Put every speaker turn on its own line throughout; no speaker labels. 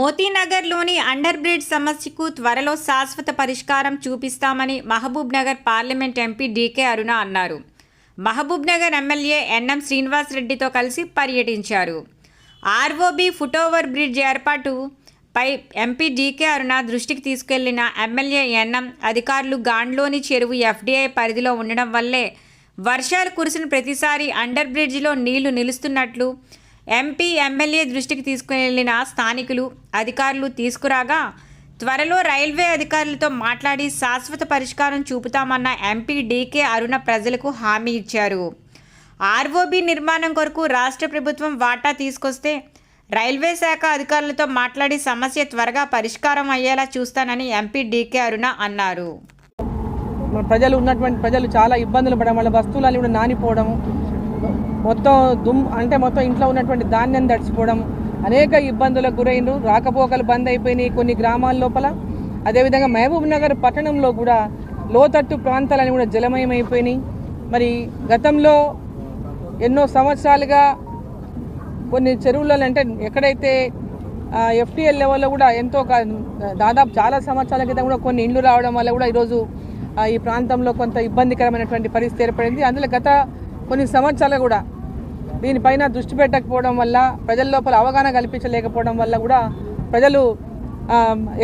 మోతీనగర్లోని under bridge సమస్యకు త్వరలో శాశ్వత పరిష్కారం చూపిస్తామని Mahabub Nagar parliament MP DK Aruna అన్నారు. మహబూబ్ నగర్ ఎమ్మెల్యే ఎన్ఎం శ్రీనివాస్ రెడ్డితో కలిసి పర్యటించారు. ఆర్ఓబి ఫుటోవర్ బ్రిడ్జ్ ఏర్పాటు పై ఎంపీ డీకే అరుణ దృష్టికి తీసుకెళ్ళిన ఎమ్మెల్యే ఎన్ఎం అధికారులు గాండ్లోని చెరువు ఎఫ్డీఐ పరిధిలో ఉండడం వల్లే వర్షాలు కురిసిన ప్రతిసారి అండర్ బ్రిడ్జిలో నీళ్ళు నిలుస్తున్నట్లు ఎంపీ ఎమ్మెల్యే దృష్టికి తీసుకువెళ్ళిన స్థానికులు అధికారులు తీసుకురాగా త్వరలో రైల్వే అధికారులతో మాట్లాడి శాశ్వత పరిష్కారం చూపుతామన్న ఎంపీ డీకే అరుణ ప్రజలకు హామీ ఇచ్చారు. ఆర్ఓబి నిర్మాణం కొరకు రాష్ట్ర ప్రభుత్వం వాటా తీసుకొస్తే రైల్వే శాఖ అధికారులతో మాట్లాడి సమస్య త్వరగా పరిష్కారం అయ్యేలా చూస్తానని ఎంపీ డీకే అరుణ అన్నారు.
ప్రజలు ఉన్నటువంటి ప్రజలు చాలా ఇబ్బందులు పడడం వల్ల వస్తువులు కూడా నానిపోవడం మొత్తం దుమ్ అంటే మొత్తం ఇంట్లో ఉన్నటువంటి ధాన్యం దడిచిపోవడం అనేక ఇబ్బందులకు గురైండు రాకపోకలు బంద్ అయిపోయినాయి కొన్ని గ్రామాల లోపల. అదేవిధంగా మహబూబ్ నగర్ పట్టణంలో కూడా లోతట్టు ప్రాంతాలని కూడా జలమయం అయిపోయినాయి మరి గతంలో ఎన్నో సంవత్సరాలుగా కొన్ని చెరువులలో అంటే ఎక్కడైతే ఎఫ్టీఎల్ లెవెల్లో కూడా ఎంతో దాదాపు చాలా సంవత్సరాల క్రితం కూడా కొన్ని ఇండ్లు రావడం వల్ల కూడా ఈరోజు ఈ ప్రాంతంలో కొంత ఇబ్బందికరమైనటువంటి పరిస్థితి ఏర్పడింది. అందులో గత కొన్ని సంవత్సరాలు కూడా దీనిపైన దృష్టి పెట్టకపోవడం వల్ల ప్రజల లోపల అవగాహన కల్పించలేకపోవడం వల్ల కూడా ప్రజలు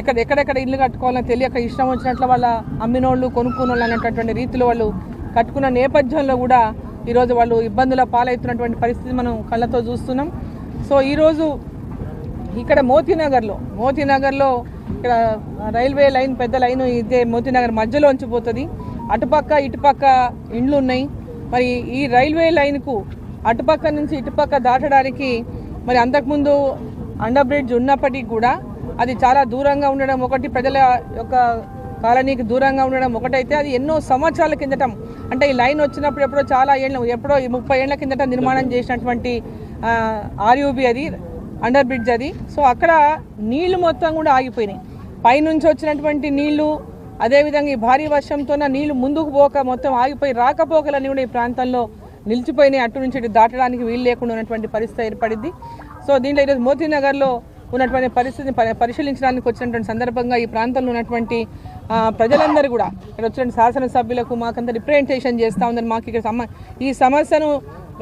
ఎక్కడ ఎక్కడెక్కడ ఇల్లు కట్టుకోవాలని తెలియక ఇష్టం వచ్చినట్లు వాళ్ళ అమ్మినోళ్ళు కొనుక్కునోళ్ళు అనేటటువంటి రీతిలో వాళ్ళు కట్టుకున్న నేపథ్యంలో కూడా ఈరోజు వాళ్ళు ఇబ్బందుల పాలవుతున్నటువంటి పరిస్థితి మనం కళ్ళతో చూస్తున్నాం. సో ఈరోజు ఇక్కడ మోతీనగర్లో మోతీనగర్లో ఇక్కడ రైల్వే లైన్ పెద్ద లైన్ ఇదే మోతీనగర్ మధ్యలో ఉంచిపోతుంది అటుపక్క ఇటుపక్క ఇండ్లు ఉన్నాయి మరి ఈ రైల్వే లైన్కు అటుపక్క నుంచి ఇటుపక్క దాటడానికి మరి అంతకుముందు అండర్ బ్రిడ్జ్ ఉన్నప్పటికీ కూడా అది చాలా దూరంగా ఉండడం ఒకటి ప్రజల యొక్క కాలనీకి దూరంగా ఉండడం ఒకటైతే అది ఎన్నో సంవత్సరాల కిందటం అంటే ఈ లైన్ వచ్చినప్పుడు ఎప్పుడో చాలా ఏళ్ళ ఎప్పుడో ఈ ముప్పై ఏళ్ళ కిందట నిర్మాణం చేసినటువంటి ఆర్యూబీ అది అండర్ బ్రిడ్జ్ అది. సో అక్కడ నీళ్ళు మొత్తం కూడా ఆగిపోయినాయి. పైనుంచి వచ్చినటువంటి నీళ్ళు అదేవిధంగా ఈ భారీ వర్షంతో నీళ్ళు ముందుకు పోక మొత్తం ఆగిపోయి రాకపోకలన్నీ కూడా ఈ ప్రాంతంలో నిలిచిపోయినాయి. అటు నుంచి ఇటు దాటడానికి వీలు లేకుండా ఉన్నటువంటి పరిస్థితి ఏర్పడింది. సో దీంట్లో ఈరోజు మోతీనగర్లో ఉన్నటువంటి పరిస్థితిని పరిశీలించడానికి వచ్చినటువంటి సందర్భంగా ఈ ప్రాంతంలో ఉన్నటువంటి ప్రజలందరూ కూడా ఇక్కడ వచ్చిన శాసనసభ్యులకు మాకంతా రిప్రజెంటేషన్ చేస్తూ ఉందని మాకు ఇక్కడ ఈ సమస్యను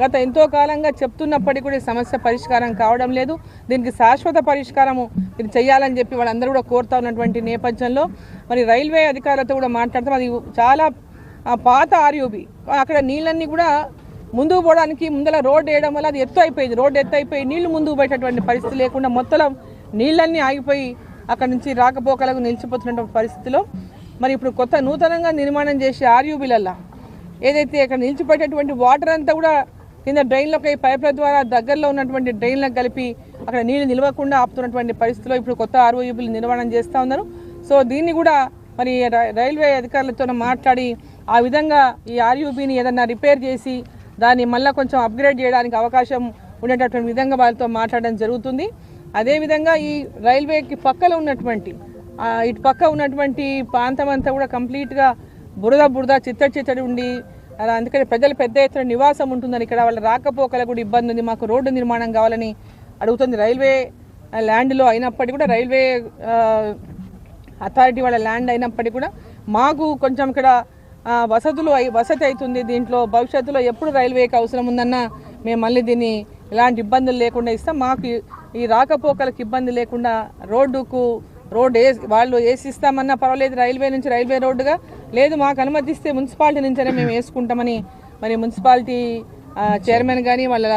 గత ఎంతో కాలంగా చెప్తున్నప్పటికీ కూడా ఈ సమస్య పరిష్కారం కావడం లేదు. దీనికి శాశ్వత పరిష్కారము ఇది చేయాలని చెప్పి వాళ్ళందరూ కూడా కోరుతా ఉన్నటువంటి నేపథ్యంలో మరి రైల్వే అధికారులతో కూడా మాట్లాడతాం. అది చాలా ఆ, పాత ఆర్యూబి అక్కడ నీళ్ళన్నీ కూడా ముందుకు పోవడానికి ముందర రోడ్ వేయడం వల్ల అది ఎత్తు అయిపోయింది. రోడ్ ఎత్తు అయిపోయి నీళ్ళు ముందుకు పోయేటటువంటి పరిస్థితి లేకుండా మొత్తం నీళ్ళన్నీ ఆగిపోయి అక్కడ నుంచి రాకపోకలకు నిలిచిపోతున్నటువంటి పరిస్థితిలో మరి ఇప్పుడు కొత్త నూతనంగా నిర్మాణం చేసే ఆర్యూబీలల్లా ఏదైతే అక్కడ నిలిచిపోయేటటువంటి వాటర్ అంతా కూడా కింద డ్రైన్లోకి పైపుల ద్వారా దగ్గరలో ఉన్నటువంటి డ్రైన్లకు కలిపి అక్కడ నీళ్ళు నిలవకుండా ఆపుతున్నటువంటి పరిస్థితిలో ఇప్పుడు కొత్త ఆర్ఓయూబీలు నిర్మాణం చేస్తూ ఉన్నారు. సో దీన్ని కూడా మరి రైల్వే అధికారులతో మాట్లాడి ఆ విధంగా ఈ ఆర్యూబీని ఏదన్నా రిపేర్ చేసి దాన్ని మళ్ళీ కొంచెం అప్గ్రేడ్ చేయడానికి అవకాశం ఉండేటటువంటి విధంగా వాళ్ళతో మాట్లాడడం జరుగుతుంది. అదేవిధంగా ఈ రైల్వేకి పక్కలో ఉన్నటువంటి ఇటు పక్క ఉన్నటువంటి ప్రాంతం అంతా కూడా కంప్లీట్గా బురద బురద చిత్తడి చిత్తడి ఉండి అలా అందుకని ప్రజలు పెద్ద ఎత్తున నివాసం ఉంటుందని ఇక్కడ వాళ్ళ రాకపోకలకు కూడా ఇబ్బంది ఉంది. మాకు రోడ్డు నిర్మాణం కావాలని అడుగుతుంది రైల్వే ల్యాండ్లో అయినప్పటికీ కూడా రైల్వే అథారిటీ వాళ్ళ ల్యాండ్ అయినప్పటికీ కూడా మాకు కొంచెం ఇక్కడ వసతులు వసతి అవుతుంది. దీంట్లో భవిష్యత్తులో ఎప్పుడు రైల్వేకి అవసరం ఉందన్నా మేము మళ్ళీ దీన్ని ఎలాంటి ఇబ్బందులు లేకుండా ఇస్తాం. మాకు ఈ- రాకపోకలకు ఇబ్బంది లేకుండా రోడ్డుకు రోడ్డు వాళ్ళు వేసి ఇస్తామన్నా పర్వాలేదు. రైల్వే నుంచి రైల్వే రోడ్డుగా లేదు మాకు అనుమతిస్తే మున్సిపాలిటీ నుంచే మేము వేసుకుంటామని మరి మున్సిపాలిటీ చైర్మన్ కానీ వాళ్ళ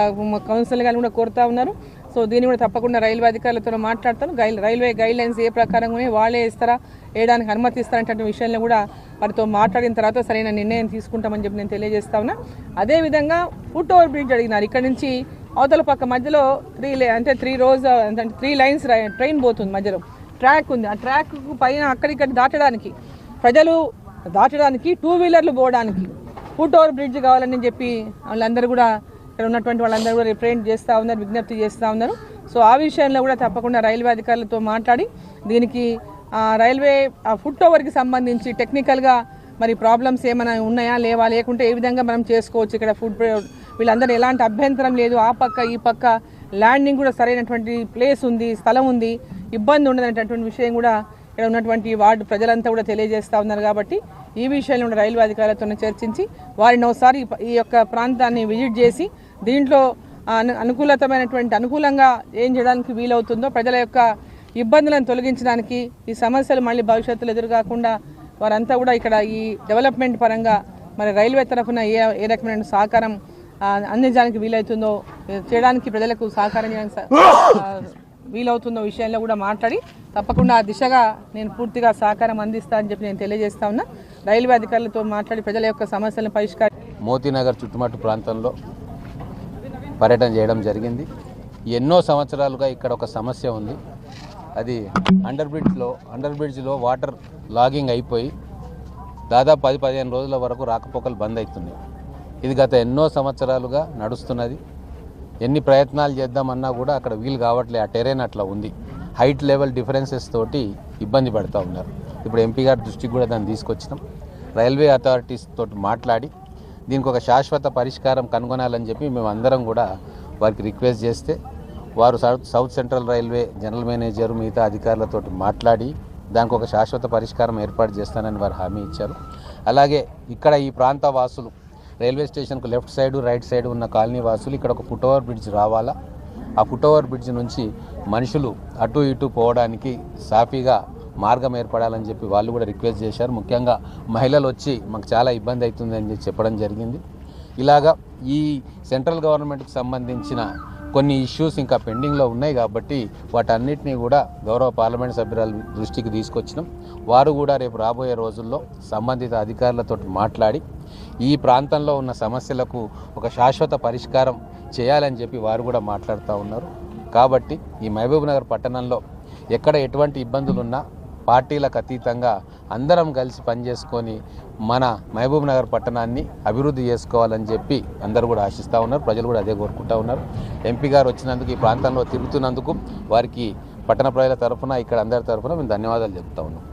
కౌన్సిల్ కానీ కూడా కోరుతా ఉన్నారు. సో దీన్ని కూడా తప్పకుండా రైల్వే అధికారులతో మాట్లాడతాను. గైల్ రైల్వే గైడ్ లైన్స్ ఏ ప్రకారంగానే వాళ్ళే ఇస్తారా వేయడానికి అనుమతి ఇస్తారంటే విషయంలో కూడా వారితో మాట్లాడిన తర్వాత సరైన నిర్ణయం తీసుకుంటామని చెప్పి నేను తెలియజేస్తా ఉన్నా. అదేవిధంగా ఫుట్ ఓవర్ బ్రిడ్జ్ అడిగినారు. ఇక్కడ నుంచి అవతల పక్క మధ్యలో త్రీ అంటే త్రీ రోజ్ అంటే త్రీ లైన్స్ ట్రైన్ పోతుంది మధ్యలో. ట్రాక్ ఉంది. ఆ ట్రాక్ పైన అక్కడిక్కడ దాటడానికి ప్రజలు దాటడానికి టూ వీలర్లు పోవడానికి. ఫుట్ ఓవర్ బ్రిడ్జ్ కావాలని చెప్పి వాళ్ళందరూ కూడా ఇక్కడ ఉన్నటువంటి వాళ్ళందరూ కూడా రిప్రజెంట్ చేస్తూ ఉన్నారు విజ్ఞప్తి చేస్తూ ఉన్నారు. సో ఆ విషయంలో కూడా తప్పకుండా రైల్వే అధికారులతో మాట్లాడి దీనికి ఆ, రైల్వే ఆ ఫుట్ ఓవర్కి సంబంధించి టెక్నికల్గా మరి ప్రాబ్లమ్స్ ఏమైనా ఉన్నాయా లేవా లేకుంటే ఏ విధంగా మనం చేసుకోవచ్చు ఇక్కడ ఫుడ్ వీళ్ళందరూ ఎలాంటి అభ్యంతరం లేదు. ఆ పక్క ఈ పక్క ల్యాండింగ్ కూడా సరైనటువంటి ప్లేస్ ఉంది స్థలం ఉంది ఇబ్బంది ఉండదనేటటువంటి విషయం కూడా ఇక్కడ ఉన్నటువంటి వార్డు ప్రజలంతా కూడా తెలియజేస్తూ ఉన్నారు కాబట్టి ఈ విషయంలో ఉన్న రైల్వే అధికారులతో చర్చించి వారిని ఒకసారి ఈ యొక్క ప్రాంతాన్ని విజిట్ చేసి దీంట్లో అను అనుకూలతమైనటువంటి అనుకూలంగా ఏం చేయడానికి వీలవుతుందో ప్రజల యొక్క ఇబ్బందులను తొలగించడానికి ఈ సమస్యలు మళ్ళీ భవిష్యత్తులో ఎదురుకాకుండా వారంతా కూడా ఇక్కడ ఈ డెవలప్మెంట్ పరంగా మరి రైల్వే తరఫున ఏ ఏ రకమైన సహకారం అందించడానికి వీలవుతుందో చేయడానికి ప్రజలకు సహకారం చేయడానికి వీలవుతున్న విషయంలో కూడా మాట్లాడి తప్పకుండా ఆ దిశగా నేను పూర్తిగా సహకారం అందిస్తా అని చెప్పి నేను తెలియజేస్తా ఉన్నా. రైల్వే అధికారులతో మాట్లాడి ప్రజల యొక్క సమస్యలను పరిష్కారం
మోతీనగర్ చుట్టుమట్టు ప్రాంతంలో పర్యటన చేయడం జరిగింది. ఎన్నో సంవత్సరాలుగా ఇక్కడ ఒక సమస్య ఉంది. అది అండర్ బ్రిడ్జ్లో అండర్ బ్రిడ్జ్లో వాటర్ లాగింగ్ అయిపోయి దాదాపు పది పదిహేను రోజుల వరకు రాకపోకలు బంద్ అవుతుంది ఇది గత ఎన్నో సంవత్సరాలుగా నడుస్తున్నది. ఎన్ని ప్రయత్నాలు చేద్దామన్నా కూడా అక్కడ వీలు కావట్లే ఆ టెరైన్ అట్లా ఉంది. హైట్ లెవెల్ డిఫరెన్సెస్ తోటి ఇబ్బంది పడుతూ ఉన్నారు. ఇప్పుడు ఎంపీ గారి దృష్టికి కూడా దాన్ని తీసుకొచ్చినాం. రైల్వే అథారిటీస్ తోటి మాట్లాడి దీనికి ఒక శాశ్వత పరిష్కారం కనుగొనాలని చెప్పి మేము అందరం కూడా వారికి రిక్వెస్ట్ చేస్తే వారు south south central railway general manager మిగతా అధికారులతో మాట్లాడి దానికి ఒక శాశ్వత పరిష్కారం ఏర్పాటు చేస్తానని వారు హామీ ఇచ్చారు. అలాగే ఇక్కడ ఈ ప్రాంత వాసులు రైల్వే స్టేషన్కు లెఫ్ట్ సైడ్ రైట్ సైడ్ ఉన్న కాలనీ వాసులు ఇక్కడ ఒక ఫుట్ ఓవర్ బ్రిడ్జ్ రావాలా? ఆ ఫుట్ ఓవర్ బ్రిడ్జ్ నుంచి మనుషులు అటు ఇటు పోవడానికి సాఫీగా మార్గం ఏర్పడాలని చెప్పి వాళ్ళు కూడా రిక్వెస్ట్ చేశారు. ముఖ్యంగా మహిళలు వచ్చి మాకు చాలా ఇబ్బంది అవుతుంది అని చెప్పి చెప్పడం జరిగింది. ఇలాగా ఈ సెంట్రల్ గవర్నమెంట్కి సంబంధించిన కొన్ని ఇష్యూస్ ఇంకా పెండింగ్లో ఉన్నాయి కాబట్టి వాటన్నిటినీ కూడా గౌరవ పార్లమెంట్ సభ్యురాల దృష్టికి తీసుకొచ్చినాం. వారు కూడా రేపు రాబోయే రోజుల్లో సంబంధిత అధికారులతో మాట్లాడి ఈ ప్రాంతంలో ఉన్న సమస్యలకు ఒక శాశ్వత పరిష్కారం చేయాలని చెప్పి వారు కూడా మాట్లాడుతూ ఉన్నారు. కాబట్టి ఈ మహబూబ్ నగర్ పట్టణంలో ఎక్కడ ఎటువంటి ఇబ్బందులు ఉన్నా పార్టీలకు అతీతంగా అందరం కలిసి పనిచేసుకొని మన మహబూబ్ నగర్ పట్టణాన్ని అభివృద్ధి చేసుకోవాలని చెప్పి అందరూ కూడా ఆశిస్తూ ఉన్నారు. ప్రజలు కూడా అదే కోరుకుంటూ ఉన్నారు. ఎంపీ గారు వచ్చినందుకు ఈ ప్రాంతంలో తిరుగుతున్నందుకు వారికి పట్టణ ప్రజల తరఫున ఇక్కడ అందరి తరఫున మేము ధన్యవాదాలు చెప్తా ఉన్నాం.